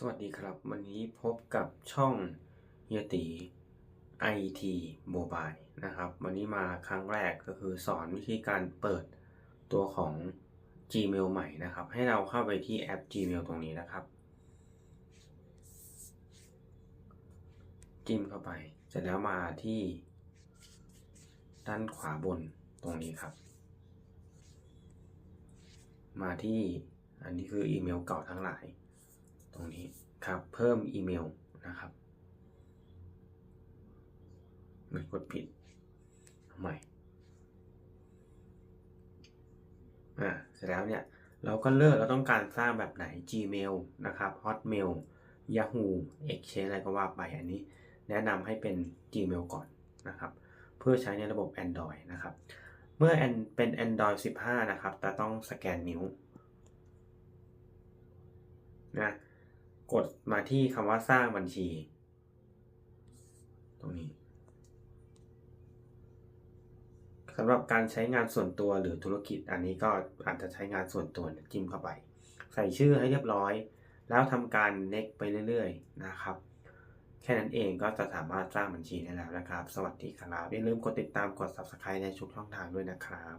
สวัสดีครับ วันนี้พบกับช่องเฮียตี IT Mobile นะครับ วันนี้มาครั้งแรกก็คือสอนวิธีการเปิดตัวของ Gmail ใหม่นะครับ ให้เราเข้าไปที่แอป Gmail ตรงนี้นะครับ จิ้มเข้าไป เสร็จแล้วมาที่ด้านขวาบนตรงนี้ครับ มาที่อันนี้คืออีเมลเก่าทั้งหลาย รงนี้ครับ เพิ่มอีเมลนะครับมันกดผิดใหม่อ่าเสร็จแล้วเนี่ย เราก็เลือกเราต้องการสร้างแบบไหน Gmail นะครับ Hotmail Yahoo Exchange อะไรก็ว่าไปอันนี้ แนะนำให้เป็น Gmail ก่อนนะครับ เพื่อใช้ในระบบ Android นะครับ เมื่อเป็น Android 15 นะครับจะต้องสแกนนิ้วนะ กดมาที่คำว่าสร้างบัญชี ตรงนี้สำหรับการใช้งานส่วนตัวหรือธุรกิจ อันนี้ก็อาจจะใช้งานส่วนตัวจิ้มเข้าไป ใส่ชื่อให้เรียบร้อย แล้วทำการ next ไปเรื่อยๆนะครับ แค่นั้นเองก็จะสามารถสร้างบัญชีได้แล้วนะครับ สวัสดีครับอย่าลืมกดติดตามกด subscribe ในทุกช่องทางด้วยนะครับ